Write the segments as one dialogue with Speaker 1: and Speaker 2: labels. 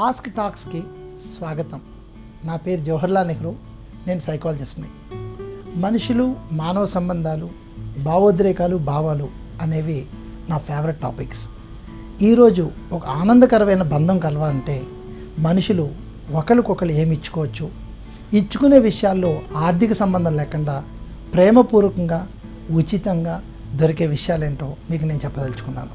Speaker 1: Ask టాక్స్కి స్వాగతం. నా పేరు జవహర్లాల్ నెహ్రూ. నేను సైకాలజిస్ట్ని మనుషులు మానవ సంబంధాలు భావోద్రేకాలు భావాలు అనేవి నా ఫేవరెట్ టాపిక్స్ ఈరోజు ఒక ఆనందకరమైన బంధం కలవాలంటే మనుషులు ఒకరికొకరు ఏమి ఇచ్చుకోవచ్చు? ఇచ్చుకునే విషయాల్లో ఆర్థిక సంబంధం లేకుండా ప్రేమపూర్వకంగా ఉచితంగా దొరికే విషయాలేంటో మీకు నేను చెప్పదలుచుకున్నాను.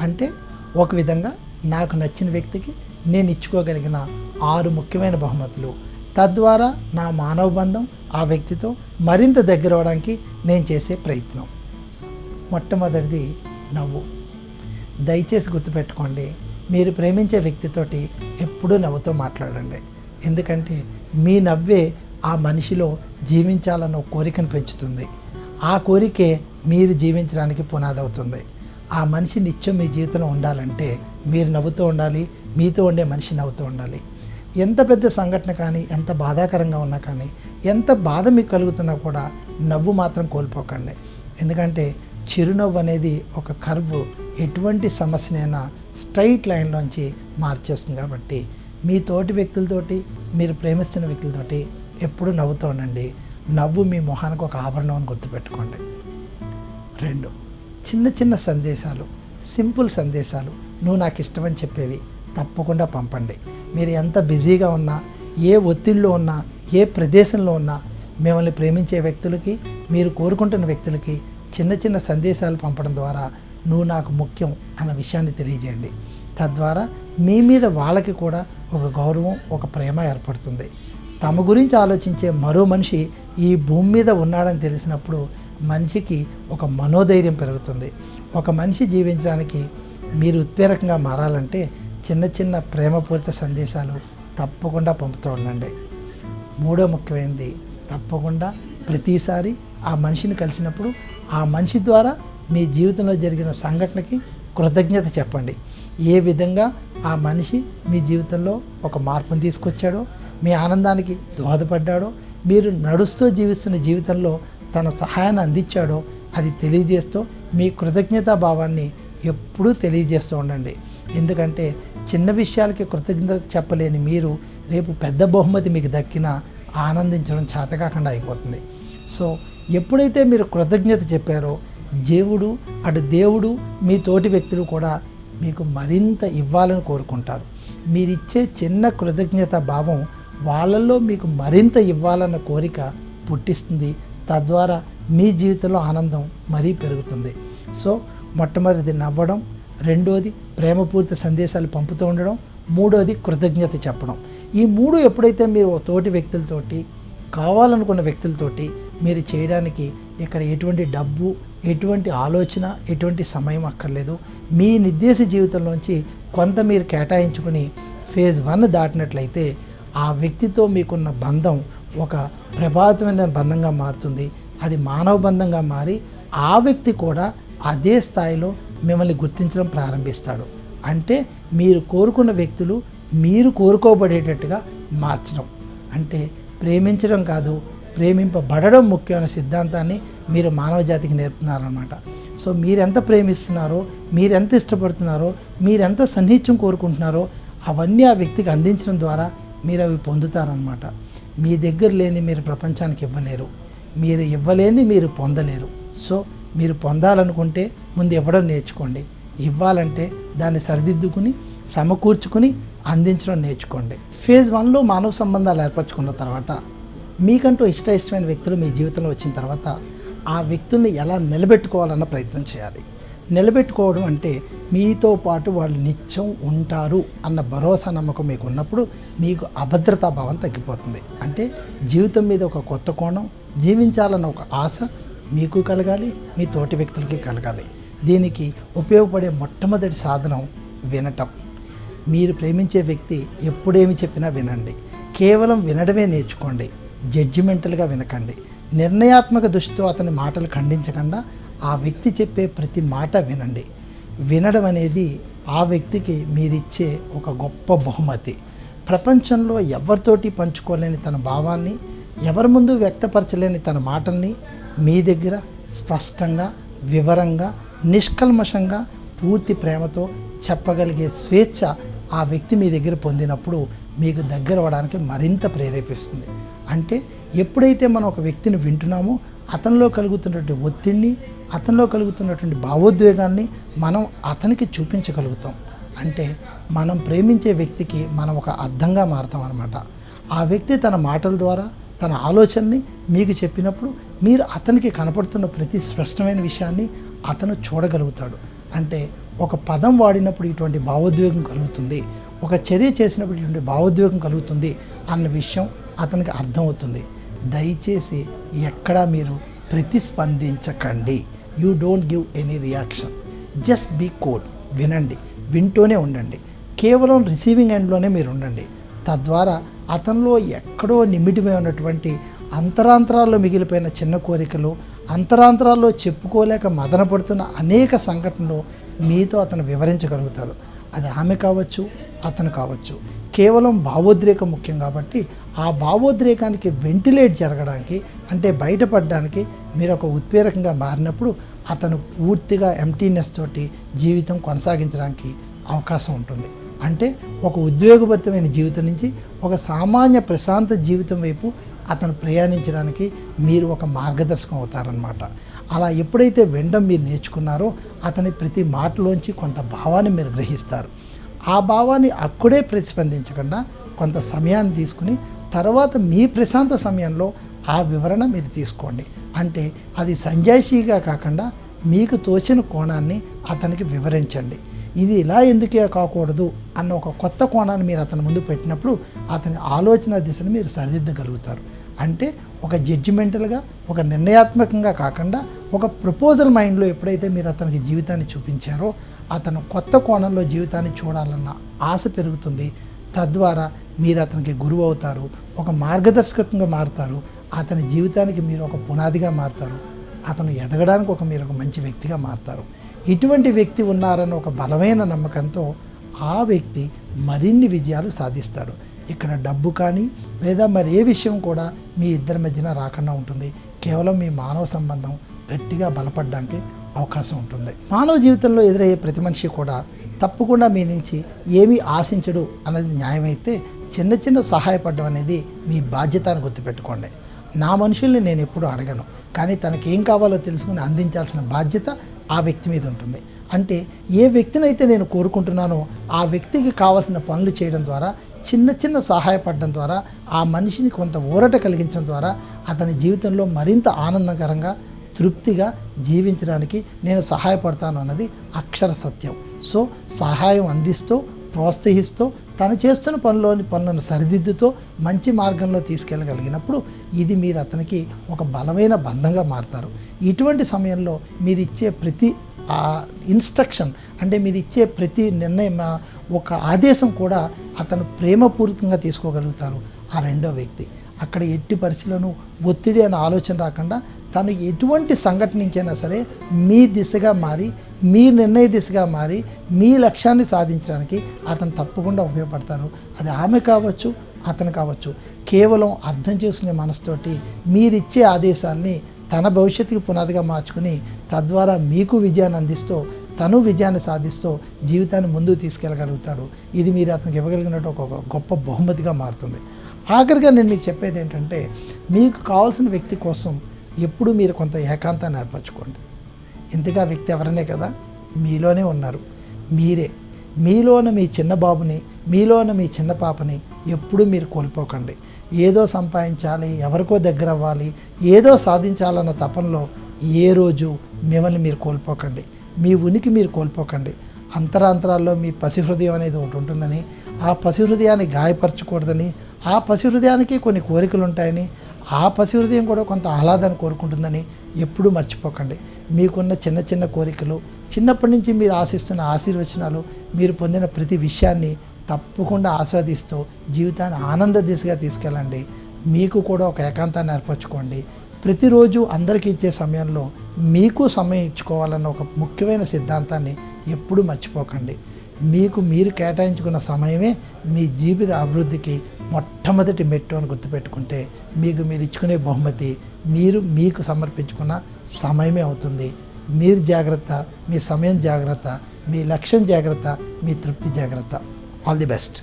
Speaker 1: అంటే ఒక విధంగా నాకు నచ్చిన వ్యక్తికి నేను ఇచ్చుకోగలిగిన ఆరు ముఖ్యమైన బహుమతులు. తద్వారా నా మానవ బంధం ఆ వ్యక్తితో మరింత దగ్గర అవడానికి నేను చేసే ప్రయత్నం. మొట్టమొదటిది నవ్వు. దయచేసి గుర్తుపెట్టుకోండి మీరు ప్రేమించే వ్యక్తితోటి ఎప్పుడూ నవ్వుతో మాట్లాడండి. ఎందుకంటే మీ నవ్వే ఆ మనిషిలో జీవించాలన్న కోరికను పెంచుతుంది. ఆ కోరికే మీరు జీవించడానికి పునాది అవుతుంది. ఆ మనిషి నిత్యం మీ జీవితంలో ఉండాలంటే మీరు నవ్వుతూ ఉండాలి మీతో ఉండే మనిషి నవ్వుతూ ఉండాలి. ఎంత పెద్ద సంఘటన కానీ ఎంత బాధాకరంగా ఉన్నా కానీ ఎంత బాధ మీకు కలుగుతున్నా కూడా నవ్వు మాత్రం కోల్పోకండి. ఎందుకంటే చిరునవ్వు అనేది ఒక కర్వ్ ఎటువంటి సమస్యనైనా స్ట్రైట్ లైన్లోంచి మార్చేస్తుంది కాబట్టి మీ తోటి వ్యక్తులతోటి మీరు ప్రేమిస్తున్న వ్యక్తులతోటి ఎప్పుడూ నవ్వుతూ ఉండండి. నవ్వు మీ మొహానికి ఒక ఆభరణం అని గుర్తుపెట్టుకోండి. రెండు చిన్న చిన్న సందేశాలు సింపుల్ సందేశాలు నువ్వు నాకు ఇష్టమని చెప్పేవి. తప్పకుండా పంపండి. మీరు ఎంత బిజీగా ఉన్నా ఏ ఒత్తిడిలో ఉన్నా ఏ ప్రదేశంలో ఉన్నా మిమ్మల్ని ప్రేమించే వ్యక్తులకి మీరు కోరుకుంటున్న వ్యక్తులకి చిన్న చిన్న సందేశాలు పంపడం ద్వారా నువ్వు నాకు ముఖ్యం అన్న విషయాన్ని తెలియజేయండి. తద్వారా మీ మీద వాళ్ళకి కూడా ఒక గౌరవం ఒక ప్రేమ ఏర్పడుతుంది. తమ గురించి ఆలోచించే మరో మనిషి ఈ భూమి మీద ఉన్నాడని తెలిసినప్పుడు మనిషికి ఒక మనోధైర్యం పెరుగుతుంది. ఒక మనిషి జీవించడానికి మీరు ఉత్ప్రేరకంగా మారాలంటే చిన్న చిన్న ప్రేమపూరిత సందేశాలు తప్పకుండా పంపుతూ ఉండండి. మూడో ముఖ్యమైనది తప్పకుండా ప్రతిసారి ఆ మనిషిని కలిసినప్పుడు ఆ మనిషి ద్వారా మీ జీవితంలో జరిగిన సంఘటనకి కృతజ్ఞత చెప్పండి. ఏ విధంగా ఆ మనిషి మీ జీవితంలో ఒక మార్పును తీసుకొచ్చాడో మీ ఆనందానికి దోహదపడ్డాడో మీరు నడుస్తూ జీవిస్తున్న జీవితంలో తన సహాయాన్ని అందించాడో అది తెలియజేస్తూ మీ కృతజ్ఞతా భావాన్ని ఎప్పుడూ తెలియజేస్తూ ఉండండి. ఎందుకంటే చిన్న విషయాలకి కృతజ్ఞత చెప్పలేని మీరు రేపు పెద్ద బహుమతి మీకు దక్కినా ఆనందించడం చేతకాకుండా అయిపోతుంది. సో ఎప్పుడైతే మీరు కృతజ్ఞత చెప్పారో దేవుడు అటు దేవుడు మీ తోటి వ్యక్తులు కూడా మీకు మరింత ఇవ్వాలని కోరుకుంటారు. మీరిచ్చే చిన్న కృతజ్ఞత భావం వాళ్ళల్లో మీకు మరింత ఇవ్వాలన్న కోరిక పుట్టిస్తుంది. తద్వారా మీ జీవితంలో ఆనందం మరీ పెరుగుతుంది. సో మొట్టమొదటిది నవ్వడం రెండోది ప్రేమపూరిత సందేశాలు పంపుతూ ఉండడం మూడోది కృతజ్ఞత చెప్పడం. ఈ మూడు ఎప్పుడైతే మీరు తోటి వ్యక్తులతోటి కావాలనుకున్న వ్యక్తులతోటి మీరు చేయడానికి ఇక్కడ ఎటువంటి డబ్బు ఎటువంటి ఆలోచన ఎటువంటి సమయం అక్కర్లేదు. మీ నిర్దేశ జీవితంలోంచి కొంత మీరు కేటాయించుకుని ఫేజ్ వన్ దాటినట్లయితే ఆ వ్యక్తితో మీకున్న బంధం ఒక ప్రభావితమైన బంధంగా మారుతుంది. అది మానవ బంధంగా మారి ఆ వ్యక్తి కూడా అదే స్థాయిలో మిమ్మల్ని గుర్తించడం ప్రారంభిస్తాడు. అంటే మీరు కోరుకున్న వ్యక్తులు మీరు కోరుకోబడేటట్టుగా మార్చడం. అంటే ప్రేమించడం కాదు ప్రేమింపబడడం ముఖ్యమైన సిద్ధాంతాన్ని మీరు మానవ జాతికి నేర్పుతున్నారన్నమాట. సో మీరెంత ప్రేమిస్తున్నారో మీరెంత ఇష్టపడుతున్నారో మీరెంత సన్నిహిత్యం కోరుకుంటున్నారో అవన్నీ ఆ వ్యక్తికి అందించడం ద్వారా మీరు అవి పొందుతారనమాట మీ దగ్గర లేని మీరు ప్రపంచానికి ఇవ్వలేరు. మీరు ఇవ్వలేని మీరు పొందలేరు. సో మీరు పొందాలనుకుంటే ముందు ఇవ్వడం నేర్చుకోండి. ఇవ్వాలంటే దాన్ని సరిదిద్దుకుని సమకూర్చుకుని అందించడం నేర్చుకోండి. ఫేజ్ వన్లో మానవ సంబంధాలు ఏర్పరచుకున్న తర్వాత మీకంటూ ఇష్ట ఇష్టమైన వ్యక్తులు మీ జీవితంలో వచ్చిన తర్వాత ఆ వ్యక్తుల్ని ఎలా నిలబెట్టుకోవాలన్న ప్రయత్నం చేయాలి. నిలబెట్టుకోవడం అంటే మీతో పాటు వాళ్ళు నిత్యం ఉంటారు అన్న భరోసా నమ్మకం మీకు ఉన్నప్పుడు మీకు అభద్రతా భావం తగ్గిపోతుంది. అంటే జీవితం మీద ఒక కొత్త కోణం జీవించాలన్న ఒక ఆశ మీకు కలగాలి మీ తోటి వ్యక్తులకి కలగాలి. దీనికి ఉపయోగపడే మొట్టమొదటి సాధనం వినటం. మీరు ప్రేమించే వ్యక్తి ఎప్పుడేమి చెప్పినా వినండి. కేవలం వినడమే నేర్చుకోండి. జడ్జిమెంటల్గా వినకండి. నిర్ణయాత్మక దృష్టితో అతని మాటలు ఖండించకుండా ఆ వ్యక్తి చెప్పే ప్రతి మాట వినండి. వినడం అనేది ఆ వ్యక్తికి మీరిచ్చే ఒక గొప్ప బహుమతి. ప్రపంచంలో ఎవరితోటి పంచుకోలేని తన భావాన్ని ఎవరి ముందు వ్యక్తపరచలేని తన మాటల్ని మీ దగ్గర స్పష్టంగా వివరంగా నిష్కల్మషంగా పూర్తి ప్రేమతో చెప్పగలిగే స్వేచ్ఛ ఆ వ్యక్తి మీ దగ్గర పొందినప్పుడు మీకు దగ్గర అవడానికి మరింత ప్రేరేపిస్తుంది. అంటే ఎప్పుడైతే మనం ఒక వ్యక్తిని వింటున్నామో అతనిలో కలుగుతున్నటువంటి ఒత్తిడిని అతనిలో కలుగుతున్నటువంటి భావోద్వేగాన్ని మనం అతనికి చూపించగలుగుతాం. అంటే మనం ప్రేమించే వ్యక్తికి మనం ఒక అర్థంగా మారుతాం అనమాట ఆ వ్యక్తి తన మాటల ద్వారా తన ఆలోచనని మీకు చెప్పినప్పుడు మీరు అతనికి కనపడుతున్న ప్రతి స్పష్టమైన విషయాన్ని అతను చూడగలుగుతాడు. అంటే ఒక పదం వాడినప్పుడు ఇటువంటి భావోద్వేగం కలుగుతుంది. ఒక చర్య చేసినప్పుడు ఇటువంటి భావోద్వేగం కలుగుతుంది అన్న విషయం అతనికి అర్థమవుతుంది. దయచేసి ఎక్కడా మీరు ప్రతిస్పందించకండి. You don't give any reaction just be code వినండి. వింటూనే ఉండండి. కేవలం రిసీవింగ్ ఎండ్లోనే మీరు ఉండండి. తద్వారా అతనిలో ఎక్కడో నిమిటిమై ఉన్నటువంటి అంతరాంతరాల్లో మిగిలిపోయిన చిన్న కోరికలు అంతరాంతరాల్లో చెప్పుకోలేక మదనపడుతున్న అనేక సంఘటనలు మీతో అతను వివరించగలుగుతాడు. అది ఆమె కావచ్చు అతను కావచ్చు. కేవలం భావోద్రేకం ముఖ్యం కాబట్టి ఆ భావోద్రేకానికి వెంటిలేట్ జరగడానికి అంటే బయటపడడానికి మీరు ఒక ఉత్ప్రేరకంగా మారినప్పుడు అతను పూర్తిగా ఎంటీనెస్ తోటి జీవితం కొనసాగించడానికి అవకాశం ఉంటుంది. అంటే ఒక ఉద్యోగభరితమైన జీవితం నుంచి ఒక సామాన్య ప్రశాంత జీవితం వైపు అతను ప్రయాణించడానికి మీరు ఒక మార్గదర్శకం అవుతారనమాట అలా ఎప్పుడైతే వినడం మీరు నేర్చుకున్నారో అతని ప్రతి మాటలోంచి కొంత భావాన్ని మీరు గ్రహిస్తారు. ఆ భావాన్ని అక్కడే ప్రతిస్పందించకుండా కొంత సమయాన్ని తీసుకుని తర్వాత మీ ప్రశాంత సమయంలో ఆ వివరణ మీరు తీసుకోండి. అంటే అది సంజాయిషీగా కాకుండా మీకు తోచిన కోణాన్ని అతనికి వివరించండి. ఇది ఇలా ఎందుకే కాకూడదు అన్న ఒక కొత్త కోణాన్ని మీరు అతని ముందు పెట్టినప్పుడు అతని ఆలోచన దిశను మీరు సరిదిద్దగలుగుతారు. అంటే ఒక జడ్జిమెంటల్గా ఒక నిర్ణయాత్మకంగా కాకుండా ఒక ప్రపోజల్ మైండ్లో ఎప్పుడైతే మీరు అతనికి జీవితాన్ని చూపించారో అతను కొత్త కోణంలో జీవితాన్ని చూడాలన్న ఆశ పెరుగుతుంది. తద్వారా మీరు అతనికి గురువు అవుతారు ఒక మార్గదర్శకత్వంగా మారుతారు అతని జీవితానికి మీరు ఒక పునాదిగా మారుతారు అతను ఎదగడానికి ఒక మీరు ఒక మంచి వ్యక్తిగా మారుతారు. ఇటువంటి వ్యక్తి ఉన్నారన్న ఒక బలమైన నమ్మకంతో ఆ వ్యక్తి మరిన్ని విజయాలు సాధిస్తాడు. ఇక్కడ డబ్బు కానీ లేదా మరి ఏ విషయం కూడా మీ ఇద్దరి మధ్యన రాకుండా ఉంటుంది. కేవలం మీ మానవ సంబంధం గట్టిగా బలపడడానికి అవకాశం ఉంటుంది. మానవ జీవితంలో ఎదురయ్యే ప్రతి మనిషి కూడా తప్పకుండా మీ నుంచి ఏమీ ఆశించడు అన్నది న్యాయమైతే చిన్న చిన్న సహాయపడడం అనేది మీ బాధ్యత అని గుర్తుపెట్టుకోండి. నా మనుషుల్ని నేను ఎప్పుడూ అడగను. కానీ తనకి ఏం కావాలో తెలుసుకుని అందించాల్సిన బాధ్యత ఆ వ్యక్తి మీద ఉంటుంది. అంటే ఏ వ్యక్తినైతే నేను కోరుకుంటున్నానో ఆ వ్యక్తికి కావాల్సిన పనులు చేయడం ద్వారా చిన్న చిన్న సహాయపడడం ద్వారా ఆ మనిషిని కొంత ఊరట కలిగించడం ద్వారా అతని జీవితంలో మరింత ఆనందకరంగా తృప్తిగా జీవించడానికి నేను సహాయపడతాను అన్నది అక్షర సత్యం. సో సహాయం అందిస్తూ ప్రోత్సహిస్తూ తను చేస్తున్న పనిలోని పనులను సరిదిద్దుతో మంచి మార్గంలో తీసుకెళ్ళగలిగినప్పుడు ఇది మీరు అతనికి ఒక బలమైన బంధంగా మారుతారు. ఇటువంటి సమయంలో మీరు ఇచ్చే ప్రతి ఆ ఇన్స్ట్రక్షన్ అంటే మీరు ఇచ్చే ప్రతి నిర్ణయం ఒక ఆదేశం కూడా అతను ప్రేమపూరితంగా తీసుకోగలుగుతారు ఆ రెండో వ్యక్తి. అక్కడ ఎట్టి పరిస్థితులను ఒత్తిడి అనే ఆలోచన రాకుండా తను ఎటువంటి సంఘటన నుంచైనా సరే మీ దిశగా మారి మీ నిర్ణయ దిశగా మారి మీ లక్ష్యాన్ని సాధించడానికి అతను తప్పకుండా ఉపయోగపడతారు. అది ఆమె కావచ్చు అతను కావచ్చు. కేవలం అర్థం చేసుకునే మనసుతోటి మీరిచ్చే ఆదేశాల్ని తన భవిష్యత్తుకి పునాదిగా మార్చుకుని తద్వారా మీకు విజయాన్ని అందిస్తూ తను విజయాన్ని సాధిస్తూ జీవితాన్ని ముందుకు తీసుకెళ్ళగలుగుతాడు. ఇది మీరు అతనికి ఇవ్వగలిగినట్టు ఒక గొప్ప బహుమతిగా మారుతుంది. ఆఖరిగా నేను మీకు చెప్పేది ఏంటంటే మీకు కావాల్సిన వ్యక్తి కోసం ఎప్పుడూ మీరు కొంత ఏకాంతాన్ని ఏర్పరచుకోండి. ఇంతగా వ్యక్తి ఎవరనే కదా? మీలోనే ఉన్నారు. మీరే. మీలోన మీ చిన్న బాబుని మీలోన మీ చిన్న పాపని ఎప్పుడూ మీరు కోల్పోకండి. ఏదో సంపాదించాలి ఎవరికో దగ్గర అవ్వాలి ఏదో సాధించాలన్న తపనలో ఏ రోజు మిమ్మల్ని మీరు కోల్పోకండి. మీ ఉనికి మీరు కోల్పోకండి. అంతరాంతరాల్లో మీ పసి హృదయం అనేది ఒకటి ఉంటుందని ఆ పసి హృదయాన్ని గాయపరచకూడదని ఆ పసి హృదయానికి కొన్ని కోరికలు ఉంటాయని ఆ పసి హృదయం కూడా కొంత ఆహ్లాదాన్ని కోరుకుంటుందని ఎప్పుడూ మర్చిపోకండి. మీకున్న చిన్న చిన్న కోరికలు చిన్నప్పటి నుంచి మీరు ఆశిస్తున్న ఆశీర్వచనాలు మీరు పొందిన ప్రతి విషయాన్ని తప్పకుండా ఆస్వాదిస్తూ జీవితాన్ని ఆనంద దిశగా తీసుకెళ్ళండి. మీకు కూడా ఒక ఏకాంతాన్ని ఏర్పరచుకోండి. ప్రతిరోజు అందరికీ ఇచ్చే సమయంలో మీకు సమయం ఇచ్చుకోవాలన్న ఒక ముఖ్యమైన సిద్ధాంతాన్ని ఎప్పుడూ మర్చిపోకండి. మీకు మీరు కేటాయించుకున్న సమయమే మీ జీవిత అభివృద్ధికి మొట్టమొదటి మెట్టు అని గుర్తుపెట్టుకుంటే మీకు మీరు ఇచ్చుకునే బహుమతి మీరు మీకు సమర్పించుకున్న సమయమే అవుతుంది. మీరు జాగ్రత్త మీ సమయం జాగ్రత్త మీ లక్ష్యం జాగ్రత్త మీ తృప్తి జాగ్రత్త. all the best.